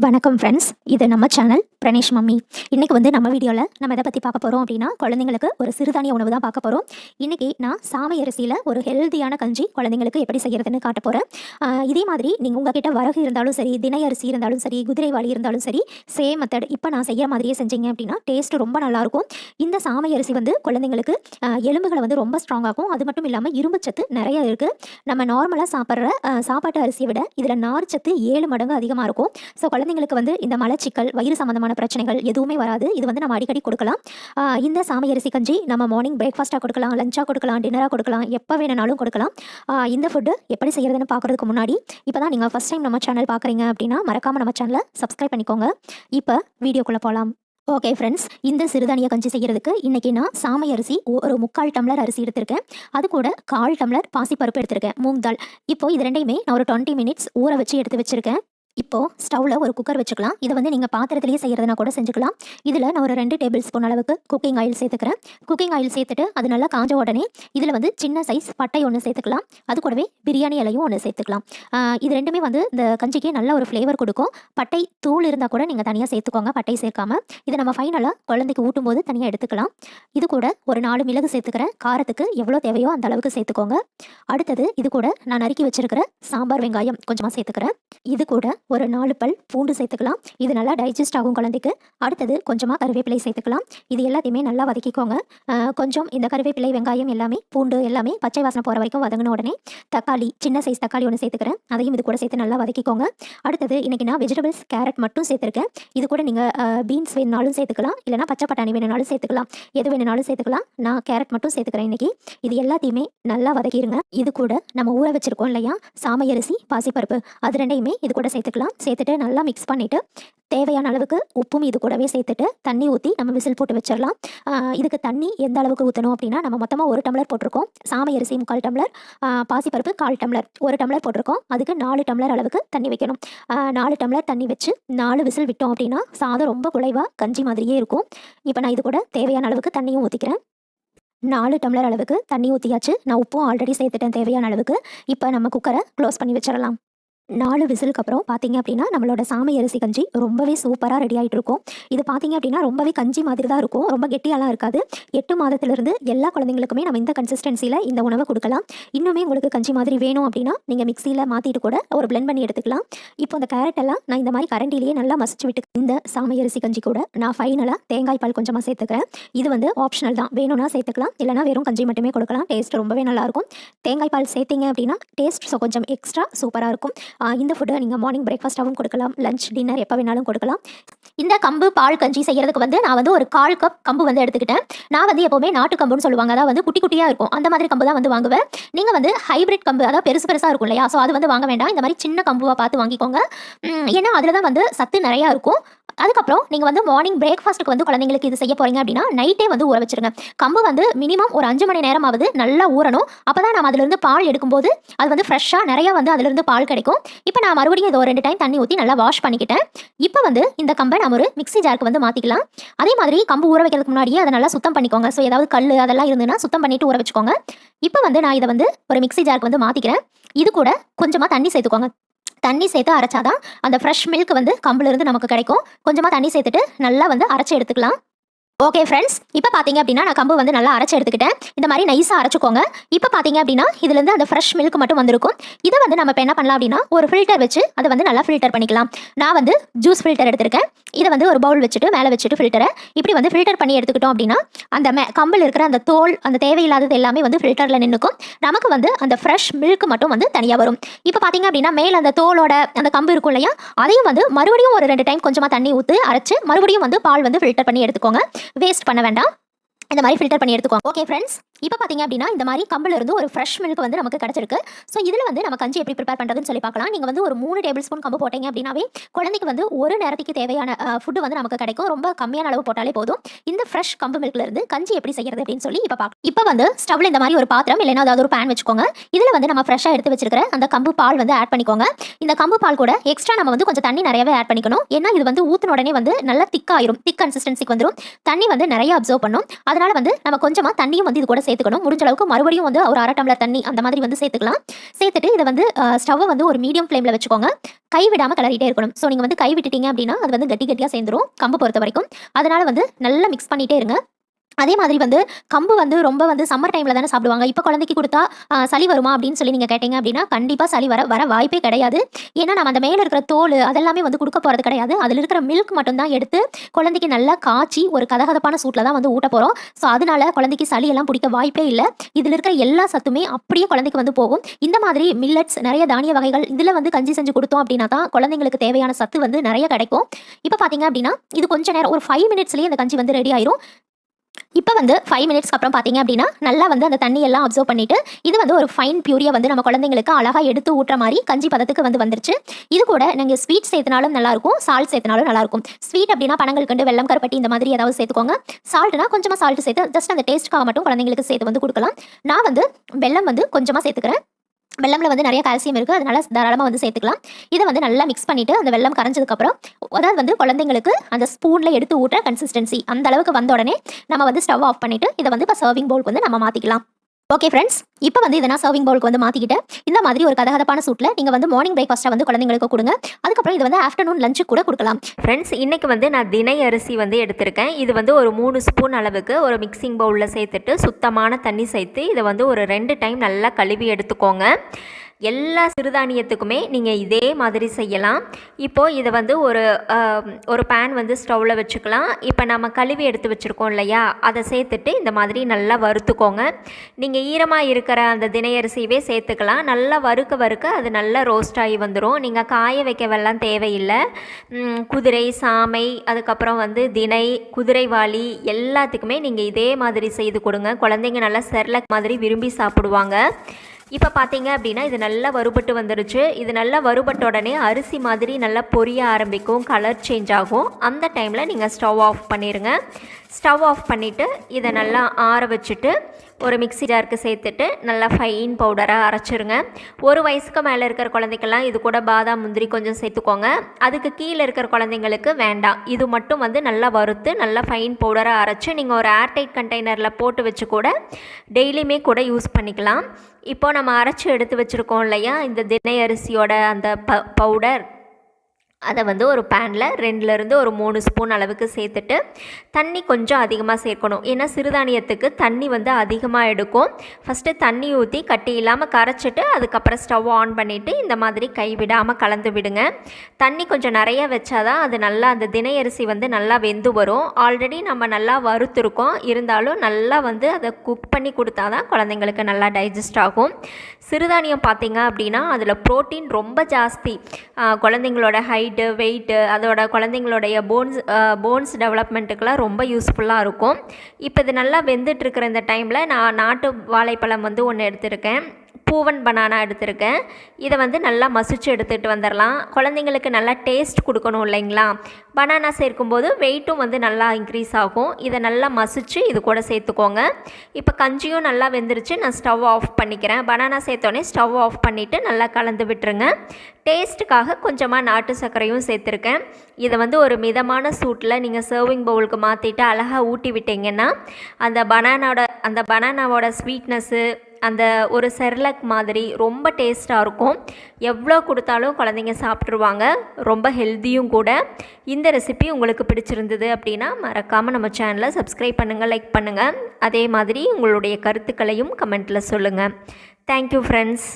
வணக்கம் ஃப்ரெண்ட்ஸ் இது நம்ம சேனல் பிரணேஷ் மம்மி. இன்றைக்கி வந்து நம்ம வீடியோவில் நம்ம எதை பற்றி பார்க்க போகிறோம் அப்படின்னா குழந்தைங்களுக்கு ஒரு சிறுதானிய உணவு தான் பார்க்க போகிறோம் இன்றைக்கி நான் சாமை அரிசியில் ஒரு ஹெல்த்தியான கஞ்சி குழந்தைங்களுக்கு எப்படி செய்கிறதுன்னு காட்ட போகிறேன் இதே மாதிரி நீங்கள் உங்ககிட்ட வரகு இருந்தாலும் சரி தினை அரிசி இருந்தாலும் சரி குதிரைவாளி இருந்தாலும் சரி சேம் மெத்தட் இப்போ நான் செய்கிற மாதிரியே செஞ்சீங்க அப்படின்னா டேஸ்ட் ரொம்ப நல்லாயிருக்கும் இந்த சாமை அரிசி வந்து குழந்தைங்களுக்கு எலும்புகளை வந்து ரொம்ப ஸ்ட்ராங்காகும் அது மட்டும் இல்லாமல் இரும்பு சத்து நிறைய இருக்குது நம்ம நார்மலாக சாப்பிட்ற சாப்பாட்டு அரிசியை விட இதில் நார் சத்து ஏழு மடங்கு அதிகமாக இருக்கும். ஸோ குழந்தைங்களுக்கு வந்து இந்த மலச்சிக்கல் வயிறு சம்மந்தமான பிரச்சனைகள் எதுவுமே வராது. இது வந்து நம்ம அடிக்கடி கொடுக்கலாம். இந்த சாமை அரிசி கஞ்சி நம்ம மார்னிங் பிரேக்ஃபாஸ்ட்டாக கொடுக்கலாம் லஞ்சாக கொடுக்கலாம் டின்னராக கொடுக்கலாம் எப்போ வேணுனாலும் கொடுக்கலாம். இந்த ஃபுட்டு எப்படி செய்கிறதுன்னு பார்க்குறதுக்கு முன்னாடி இப்போ தான் நீங்கள் ஃபஸ்ட் டைம் நம்ம சேனல் பார்க்குறீங்க அப்படின்னா மறக்காமல் நம்ம சேனலை சப்ஸ்கிரைப் பண்ணிக்கோங்க. இப்போ வீடியோக்குள்ளே போகலாம் ஓகே ஃப்ரெண்ட்ஸ் இந்த சிறுதானிய கஞ்சி செய்கிறதுக்கு இன்றைக்கி நான் சாமை அரிசி ஒரு முக்கால் டம்ளர் அரிசி எடுத்திருக்கேன். அது கூட கால் டம்ளர் பாசிப்பருப்பு எடுத்திருக்கேன். மூங் தால் இப்போ இது ரெண்டையுமே நான் ஒரு டுவெண்ட்டி மினிட்ஸ் ஊற வச்சு எடுத்து வச்சுருக்கேன். இப்போ ஸ்டவ்வில் ஒரு குக்கர் வச்சுக்கலாம். இதை வந்து நீங்கள் பாத்திரத்திலேயே செய்கிறதுனா கூட செஞ்சுக்கலாம். இதில் நான் ஒரு ரெண்டு டேபிள் ஸ்பூன் அளவுக்கு குக்கிங் ஆயில் சேர்த்துக்கிறேன். குக்கிங் ஆயில் சேர்த்துட்டு அது நல்லா காஞ்ச உடனே இதில் வந்து சின்ன சைஸ் பட்டை ஒன்று சேர்த்துக்கலாம். அது கூடவே பிரியாணி இலையும் ஒன்று சேர்த்துக்கலாம். இது ரெண்டுமே வந்து இந்த கஞ்சிக்கு நல்ல ஒரு ஃப்ளேவர் கொடுக்கும். பட்டை தூள் இருந்தால் கூட நீங்கள் தனியாக சேர்த்துக்கோங்க பட்டை சேர்க்காம. இதை நம்ம ஃபைனலாக குழந்தைக்கு ஊட்டும் போது தனியாக எடுத்துக்கலாம். இது கூட ஒரு நாலு மிளகு சேர்த்துக்கிறேன். காரத்துக்கு எவ்வளோ தேவையோ அந்த அளவுக்கு சேர்த்துக்கோங்க. அடுத்தது இது கூட நான் நறுக்கி வச்சிருக்கிற சாம்பார் வெங்காயம் கொஞ்சமாக சேர்த்துக்கிறேன். இது கூட ஒரு நாலு பல் பூண்டு சேர்த்துக்கலாம். இது நல்லா டைஜஸ்ட் ஆகும் குழந்தைக்கு. அடுத்தது கொஞ்சமாக கருவேப்பிலை சேர்த்துக்கலாம். இது எல்லாத்தையுமே நல்லா வதக்கிக்கோங்க. கொஞ்சம் இந்த கருவேப்பிலை வெங்காயம் எல்லாமே பூண்டு எல்லாமே பச்சை வாசனை போகிற வரைக்கும் வதங்கின உடனே தக்காளி சின்ன சைஸ் தக்காளி ஒன்று சேர்த்துக்கிறேன். அதையும் இது கூட சேர்த்து நல்லா வதக்கிக்கோங்க. அடுத்தது இன்றைக்கி நான் வெஜிடபிள்ஸ் கேரட் மட்டும் சேர்த்துருக்கேன். இது கூட நீங்கள் பீன்ஸ் வேணுனாலும் சேர்த்துக்கலாம். இல்லைனா பச்சை பட்டாணி வேணுனாலும் சேர்த்துக்கலாம். எது வேணுனாலும் சேர்த்துக்கலாம். நான் கேரட் மட்டும் சேர்த்துக்கிறேன் இன்றைக்கி இது எல்லாத்தையுமே நல்லா வதக்கிடுங்க இது கூட நம்ம ஊற வச்சுருக்கோம் இல்லையா? சாமை அரிசி பாசிப்பருப்பு. அது ரெண்டையுமே இது கூட சேர்த்துக்கலாம். சேர்த்துட்டு நல்லா மிக்ஸ் பண்ணிவிட்டு தேவையான அளவுக்கு உப்பும் இது கூடவே சேர்த்துட்டு தண்ணி ஊற்றி நம்ம விசில் போட்டு வச்சிடலாம். இதுக்கு தண்ணி எந்த அளவுக்கு ஊற்றணும் அப்படின்னா நம்ம மொத்தமாக ஒரு டம்ளர் போட்டிருக்கோம். சாமை அரிசி முக்கால் டம்ளர் பாசிப்பருப்பு கால் டம்ளர் ஒரு டம்ளர் போட்டிருக்கோம். அதுக்கு நாலு டம்ளர் அளவுக்கு தண்ணி வைக்கணும். நாலு டம்ளர் தண்ணி வச்சு நாலு விசில் விட்டோம் அப்படின்னா சாதம் ரொம்ப குலைவாக கஞ்சி மாதிரியே இருக்கும். இப்போ நான் இது கூட தேவையான அளவுக்கு தண்ணியும் ஊற்றிக்கிறேன் நாலு டம்ளர் அளவுக்கு தண்ணி ஊற்றியாச்சு நான் உப்பும் ஆல்ரெடி சேர்த்துட்டேன் தேவையான அளவுக்கு. இப்போ நம்ம குக்கரை க்ளோஸ் பண்ணி வச்சிடலாம். நாலு விசிலுக்கு அப்புறம் பார்த்தீங்க அப்படின்னா நம்மளோட சாமை அரிசி கஞ்சி ரொம்பவே சூப்பராக ரெடி ஆகிட்டு இருக்கும். இது பார்த்தீங்க அப்படின்னா ரொம்பவே கஞ்சி மாதிரி தான் இருக்கும். ரொம்ப கெட்டியாலாம் இருக்காது. எட்டு மாதத்திலிருந்து எல்லா குழந்தைங்களுக்குமே நம்ம இந்த கன்சிஸ்டன்சியில் இந்த உணவை கொடுக்கலாம். இன்னுமே உங்களுக்கு கஞ்சி மாதிரி வேணும் அப்படின்னா நீங்கள் மிக்சியில் மாற்றிட்டு கூட ஒரு பிளெண்ட் பண்ணி எடுத்துக்கலாம். இப்போ அந்த கேரட் எல்லாம் நான் இந்த மாதிரி கரண்டிலேயே நல்லா மசிச்சு விட்டு இந்த சாமை அரிசி கஞ்சி கூட நான் ஃபைனலாக தேங்காய் பால் கொஞ்சமாக சேர்த்துக்கிறேன். இது வந்து ஆப்ஷனல் தான். வேணும்னா சேர்த்துக்கலாம். இல்லைனா வெறும் கஞ்சி மட்டுமே கொடுக்கலாம். டேஸ்ட் ரொம்பவே நல்லாயிருக்கும் தேங்காய் பால் சேர்த்திங்க அப்படின்னா டேஸ்ட் கொஞ்சம் எக்ஸ்ட்ரா சூப்பராக இருக்கும். இந்த ஃபுட்டை நீங்கள் மார்னிங் பிரேக்ஃபாஸ்ட்டாகவும் கொடுக்கலாம். லஞ்ச் டின்னர் எப்போ வேணாலும் கொடுக்கலாம். இந்த கம்பு பால் கஞ்சி செய்கிறதுக்கு வந்து நான் வந்து ஒரு கால் கப் கம்பு வந்து எடுத்துக்கிட்டேன். நான் வந்து எப்போவுமே நாட்டு கம்புன்னு சொல்லுவாங்க. அதாவது வந்து குட்டி குட்டியாக இருக்கும். அந்த மாதிரி கம்பு தான் வந்து வாங்குவேன். நீங்கள் வந்து ஹைபிரிட் கம்பு அதாவது பெருசு பெருசாக இருக்கும் இல்லையா? ஸோ அது வந்து வாங்க வேண்டாம். இந்த மாதிரி சின்ன கம்புவாக பார்த்து வாங்கிக்கோங்க. ஏன்னா அதில் தான் வந்து சத்து நிறையா இருக்கும். அதுக்கப்புறம் நீங்கள் வந்து மார்னிங் பிரேக்ஃபாஸ்ட்டுக்கு வந்து குழந்தைங்களுக்கு இது செய்ய போகிறீங்க அப்படின்னா நைட்டே வந்து ஊற வச்சிருங்க. கம்பு வந்து மினிமம் ஒரு அஞ்சு மணி நேரமாவது நல்லா ஊறணும். அப்போ தான் நம்ம அதிலிருந்து பால் எடுக்கும்போது அது வந்து ஃப்ரெஷ்ஷாக நிறையா வந்து அதிலிருந்து பால் கிடைக்கும். இப்போ நான் மறுபடியும் இதை ஒரு ரெண்டு டைம் தண்ணி ஊற்றி நல்லா வாஷ் பண்ணிக்கிட்டேன். இப்போ வந்து இந்த கம்பை நம்ம ஒரு மிக்ஸி ஜாருக்கு வந்து மாற்றிக்கலாம் அதே மாதிரி கம்பு ஊற வைக்கிறதுக்கு முன்னாடியே அதை நல்லா சுத்தம் பண்ணிக்கோங்க. ஸோ ஏதாவது கல் அதெல்லாம் இருந்ததுன்னா சுத்தம் பண்ணிட்டு ஊற வச்சுக்கோங்க. இப்போ வந்து நான் இதை வந்து ஒரு மிக்ஸி ஜாருக்கு வந்து மாற்றிக்கிறேன் இது கூட கொஞ்சமாக தண்ணி சேர்த்துக்கோங்க. தண்ணி சேர்த்து அரைச்சாதான் அந்த ஃப்ரெஷ் மில்க் வந்து கம்புலேருந்து நமக்கு கிடைக்கும். கொஞ்சமாக தண்ணி சேர்த்துட்டு நல்லா வந்து அரைச்சி எடுத்துக்கலாம். ஓகே ஃப்ரெண்ட்ஸ் இப்போ பார்த்தீங்க அப்படின்னா நான் கம்பு வந்து நல்லா அரைச்சி எடுத்துக்கிட்டேன். இந்த மாதிரி நைஸாக அரைச்சிக்கோங்க. இப்போ பார்த்தீங்க அப்படின்னா இதுலேருந்து அந்த ஃப்ரெஷ் மில்க் மட்டும் வந்திருக்கும். இதை வந்து நம்ம இப்போ என்ன பண்ணலாம் அப்படின்னா ஒரு ஃபில்டர் வச்சு அதை வந்து நல்லா ஃபில்டர் பண்ணிக்கலாம். நான் வந்து ஜூஸ் ஃபில்டர் எடுத்திருக்கேன். இதை வந்து ஒரு பவுல் வச்சுட்டு மேலே வச்சுட்டு ஃபில்டரை இப்படி வந்து ஃபில்டர் பண்ணி எடுத்துக்கிட்டோம் அப்படின்னா அந்த மே கம்பில் இருக்கிற அந்த தோல் அந்த தேவையில்லாதது எல்லாமே வந்து ஃபில்டரில் நின்றுக்கும் நமக்கு வந்து அந்த ஃப்ரெஷ் மில்க் மட்டும் வந்து தனியாக வரும். இப்போ பார்த்தீங்க அப்படின்னா மேலே அந்த தோலோட அந்த கம்பு இருக்கும் இல்லையா அதையும் வந்து மறுபடியும் ஒரு ரெண்டு டைம் கொஞ்சமாக தண்ணி ஊற்றி அரைச்சு மறுபடியும் வந்து பால் வந்து ஃபில்டர் பண்ணி எடுத்துக்கோங்க. வேஸ்ட் பண்ண வேண்டாம். இந்த மாதிரி ஃபில்டர் பண்ணி எடுத்துக்கோங்க. ஓகே ஃப்ரெண்ட்ஸ் இப்போ பார்த்தீங்க அப்படின்னா இந்த மாதிரி கம்பில் இருந்து ஒரு ஃப்ரெஷ் மில்க் வந்து நமக்கு கிடச்சிருக்கு. ஸோ இதில் வந்து நம்ம கஞ்சி எப்படி ப்ரிப்பேர் பண்ணுறதுன்னு சொல்லி பார்க்கலாம். நீங்கள் வந்து ஒரு மூணு டேபிள் ஸ்பூன் கம்பு போட்டீங்க அப்படின்னாவே குழந்தைக்கு வந்து ஒரு நேரத்துக்கு தேவையான ஃபுட்டு வந்து நமக்கு கிடைக்கும். ரொம்ப கம்மியான அளவு போட்டாலே போதும். இந்த ஃப்ரெஷ் கம்பு மில்க்ல இருந்து கஞ்சி எப்படி செய்யறது அப்படின்னு சொல்லி இப்போ பார்க்கலாம். இப்போ வந்து ஸ்டவ்ல இந்த மாதிரி ஒரு பாத்திரம் இல்லைன்னா அதாவது ஒரு பேன் வச்சுக்கோங்க. இதில் வந்து நம்ம ஃப்ரெஷ்ஷாக எடுத்து வச்சிருக்கிற அந்த கம்பு பால் வந்து ஆட் பண்ணிக்கோங்க. இந்த கம்பு பால் கூட எக்ஸ்ட்ரா நம்ம வந்து கொஞ்சம் தண்ணி நிறையவே ஆட் பண்ணிக்கணும். ஏன்னா இது வந்து ஊற்றின உடனே வந்து நல்லா திக்காயிரும் திக் கன்சிஸ்டன்சிக்கு வந்துடும் தண்ணி வந்து நிறைய அப்சர்வ் பண்ணும். அதனால வந்து நம்ம கொஞ்சமாக தண்ணியும் வந்து இது கூட சேர்த்துக்கணும். முடிஞ்ச அளவுக்கு மறுபடியும் வந்து ஒரு அரை டம்ளர் தண்ணி அந்த மாதிரி வந்து சேர்த்துக்கலாம். சேர்த்துட்டு இதை வந்து ஸ்டவ்வை வந்து ஒரு மீடியம் ஃப்ளேமில் வச்சுக்கோங்க. கை விடாமல் கிளறிட்டே இருக்கணும். ஸோ நீங்கள் வந்து கை விட்டுட்டீங்க அப்படின்னா அது வந்து கட்டி கட்டியாக சேர்ந்துரும் கம்பு பொறுத்த வரைக்கும் அதனால் வந்து நல்லா மிக்ஸ் பண்ணிகிட்டே இருங்க. அதே மாதிரி வந்து கம்பு வந்து ரொம்ப வந்து சம்மர் டைமில் தானே சாப்பிடுவாங்க. இப்போ குழந்தைக்கு கொடுத்தா சளி வருமா அப்படின்னு சொல்லி நீங்கள் கேட்டீங்க அப்படின்னா கண்டிப்பாக சளி வர வர வாய்ப்பே கிடையாது. ஏன்னா நம்ம அந்த மேலே இருக்கிற தோல் அதெல்லாமே வந்து கொடுக்க போகிறது கிடையாது. அதில் இருக்கிற மில்க் மட்டும்தான் எடுத்து குழந்தைக்கு நல்லா காய்ச்சி ஒரு கதகதப்பான சூட்டில் தான் வந்து ஊட்ட போகிறோம் ஸோ அதனால குழந்தைக்கு சளி எல்லாம் பிடிக்க வாய்ப்பே இல்லை. இதில் இருக்கிற எல்லா சத்துமே அப்படியே குழந்தைக்கு வந்து போகும். இந்த மாதிரி மில்லட்ஸ் நிறைய தானிய வகைகள் இதில் வந்து கஞ்சி செஞ்சு கொடுத்தோம் அப்படின்னா தான் குழந்தைங்களுக்கு தேவையான சத்து வந்து நிறைய கிடைக்கும். இப்போ பார்த்தீங்க அப்படின்னா இது கொஞ்சம் நேரம் ஒரு ஃபைவ் மினிட்ஸ்லேயே இந்த கஞ்சி வந்து ரெடி ஆயிரும். இப்போ வந்து ஃபைவ் மினிட்ஸ்க்கு அப்புறம் பார்த்தீங்க அப்படின்னா நல்லா வந்து அந்த தண்ணி எல்லாம் அப்சர்வ் பண்ணிட்டு இது வந்து ஒரு ஃபைன் பியூரியை வந்து நம்ம குழந்தைங்களுக்கு அழகாக எடுத்து ஊட்டுற மாதிரி கஞ்சி பதத்துக்கு வந்து வந்துருச்சு. இது கூட நீங்கள் ஸ்வீட் சேர்த்தனாலும் நல்லாயிருக்கும் சால்ட் சேர்த்தனாலும் நல்லாயிருக்கும். ஸ்வீட் அப்படின்னா பணங்கள் கண்டு வெள்ளம் கருப்பட்டி இந்த மாதிரி ஏதாவது சேர்த்துக்கோங்க. சால்ட்னா கொஞ்சமாக சால்ட் சேர்த்து ஜஸ்ட் அந்த டேஸ்ட்டுக்காக மட்டும் குழந்தைங்களுக்கு சேர்த்து வந்து கொடுக்கலாம். நான் வந்து வெல்லம் வந்து கொஞ்சமாக சேர்த்துக்கிறேன். வெள்ளம்ல வந்து நிறைய கால்சியம் இருக்குது அதனால தாராளமாக வந்து சேர்த்துக்கலாம். இதை வந்து நல்லா மிக்ஸ் பண்ணிவிட்டு அந்த வெள்ளம் கரைஞ்சதுக்கப்புறம் அதாவது வந்து குழந்தைங்களுக்கு அந்த ஸ்பூனில் எடுத்து ஊட்டுற கன்சிஸ்டன்சி அந்த அளவுக்கு வந்த உடனே நம்ம வந்து ஸ்டவ் ஆஃப் பண்ணிவிட்டு இதை வந்து இப்போ சர்விங் பவுலுக்கு வந்து நம்ம மாற்றிக்கலாம் ஓகே ஃப்ரெண்ட்ஸ் இப்போ வந்து இதை நான் சர்விங் பவுலுக்கு வந்து மாற்றிக்கிட்டு இந்த மாதிரி ஒரு கதகதப்பான சூட்டில் நீங்கள் வந்து மார்னிங் பிரேக்ஃபாஸ்ட்டை வந்து குழந்தைங்களுக்கு கொடுங்க. அதுக்கப்புறம் இது வந்து ஆஃப்டர்நூன் லஞ்சு கூட கொடுக்கலாம். ஃப்ரெண்ட்ஸ் இன்றைக்கி வந்து நான் தினை அரிசி வந்து எடுத்திருக்கேன். இது வந்து ஒரு மூணு ஸ்பூன் அளவுக்கு ஒரு மிக்சிங் பவுலில் சேர்த்துட்டு சுத்தமான தண்ணி சேர்த்து இதை வந்து ஒரு ரெண்டு டைம் நல்லா கழுவி எடுத்துக்கோங்க. எல்லா சிறுதானியத்துக்குமே நீங்கள் இதே மாதிரி செய்யலாம். இப்போது இதை வந்து ஒரு ஒரு பேன் வந்து ஸ்டவ்வில் வச்சுக்கலாம். இப்போ நம்ம கழுவி எடுத்து வச்சுருக்கோம் இல்லையா? அதை சேர்த்துட்டு இந்த மாதிரி நல்லா வறுத்துக்கோங்க. நீங்கள் ஈரமாக இருக்கிற அந்த தினையரிசியவே சேர்த்துக்கலாம். நல்லா வறுக்க வறுக்க அது நல்லா ரோஸ்ட் ஆகி வந்துடும் நீங்கள் காய வைக்கவெல்லாம் தேவையில்லை. குதிரை சாமை அதுக்கப்புறம் வந்து தினை குதிரைவாளி எல்லாத்துக்குமே நீங்கள் இதே மாதிரி செய்து கொடுங்க. குழந்தைங்க நல்லா செர்லக் மாதிரி விரும்பி சாப்பிடுவாங்க. இப்போ பார்த்தீங்க அப்படின்னா இது நல்லா வறுபட்டு வந்துடுச்சு இது நல்லா வறுபட்ட உடனே அரிசி மாதிரி நல்லா பொரிய ஆரம்பிக்கும் கலர் சேஞ்ச் ஆகும். அந்த டைமில் நீங்கள் ஸ்டவ் ஆஃப் பண்ணிடுங்க ஸ்டவ் ஆஃப் பண்ணிவிட்டு இதை நல்லா ஆற வச்சுட்டு ஒரு மிக்சி ஜாருக்கு சேர்த்துட்டு நல்லா ஃபைன் பவுடராக அரைச்சிருங்க. ஒரு வயசுக்கு மேலே இருக்கிற குழந்தைக்கெல்லாம் இது கூட பாதாம் முந்திரி கொஞ்சம் சேர்த்துக்கோங்க. அதுக்கு கீழே இருக்கிற குழந்தைங்களுக்கு வேண்டாம். இது மட்டும் வந்து நல்லா வறுத்து நல்லா ஃபைன் பவுடராக அரைச்சி நீங்கள் ஒரு ஏர்டைட் கண்டெய்னரில் போட்டு வச்சு கூட டெய்லியுமே கூட யூஸ் பண்ணிக்கலாம். இப்போ நம்ம அரைச்சி எடுத்து வச்சுருக்கோம் இல்லையா? இந்த தினை அரிசியோட அந்த ப பவுடர் அதை வந்து ஒரு பேனில் ரெண்டுலேருந்து ஒரு மூணு ஸ்பூன் அளவுக்கு சேர்த்துட்டு தண்ணி கொஞ்சம் அதிகமாக சேர்க்கணும். ஏன்னா சிறுதானியத்துக்கு தண்ணி வந்து அதிகமாக எடுக்கும். ஃபஸ்ட்டு தண்ணி ஊற்றி கட்டி இல்லாமல் கரைச்சிட்டு அதுக்கப்புறம் ஸ்டவ் ஆன் பண்ணிவிட்டு இந்த மாதிரி கைவிடாமல் கலந்து விடுங்க. தண்ணி கொஞ்சம் நிறைய வச்சாதான் அது நல்லா அந்த தினையரிசி வந்து நல்லா வெந்து வரும். ஆல்ரெடி நம்ம நல்லா வறுத்துருக்கோம். இருந்தாலும் நல்லா வந்து அதை குக் பண்ணி கொடுத்தா தான் குழந்தைங்களுக்கு நல்லா டைஜஸ்ட் ஆகும். சிறுதானியம் பார்த்தீங்க அப்படின்னா அதில் புரோட்டீன் ரொம்ப ஜாஸ்தி. குழந்தைங்களோட ஹைட் ஹைட்டு வெயிட்டு அதோட குழந்தைங்களுடைய போன்ஸ் போன்ஸ் டெவலப்மெண்ட்டுக்கெலாம் ரொம்ப யூஸ்ஃபுல்லாக இருக்கும். இப்போ இது நல்லா வெந்துட்டுருக்கிற இந்த டைமில் நான் நாட்டு வாழைப்பழம் வந்து ஒன்று எடுத்திருக்கேன். பூவன் பனானா எடுத்திருக்கேன். இதை வந்து நல்லா மசிச்சு எடுத்துகிட்டு வந்துடலாம் குழந்தைங்களுக்கு நல்லா டேஸ்ட் கொடுக்கணும் இல்லைங்களா? பனானா சேர்க்கும்போது வெயிட்டும் வந்து நல்லா இன்க்ரீஸ் ஆகும். இதை நல்லா மசிச்சு இது கூட சேர்த்துக்கோங்க. இப்போ கஞ்சியும் நல்லா வெந்துருச்சு. நான் ஸ்டவ் ஆஃப் பண்ணிக்கிறேன். பனானா சேர்த்தோடனே ஸ்டவ் ஆஃப் பண்ணிவிட்டு நல்லா கலந்து விட்டுருங்க. டேஸ்ட்டுக்காக கொஞ்சமாக நாட்டு சர்க்கரையும் சேர்த்துருக்கேன். இதை வந்து ஒரு மிதமான சூட்டில் நீங்கள் சர்விங் பவுலுக்கு மாற்றிட்டு அழகாக ஊட்டி விட்டீங்கன்னா அந்த பனானாவோட அந்த பனானாவோட ஸ்வீட்னஸ்ஸு அந்த ஒரு செர்லக் மாதிரி ரொம்ப டேஸ்ட்டாக இருக்கும். எவ்வளோ கொடுத்தாலும் குழந்தைங்க சாப்பிட்ருவாங்க ரொம்ப ஹெல்த்தியும் கூட. இந்த ரெசிபி உங்களுக்கு பிடிச்சிருந்தது அப்படின்னா மறக்காமல் நம்ம சேனலை சப்ஸ்கிரைப் பண்ணுங்கள் லைக் பண்ணுங்கள் அதே மாதிரி உங்களுடைய கருத்துக்களையும் கமெண்ட்டில் சொல்லுங்கள் தேங்க்யூ ஃப்ரெண்ட்ஸ்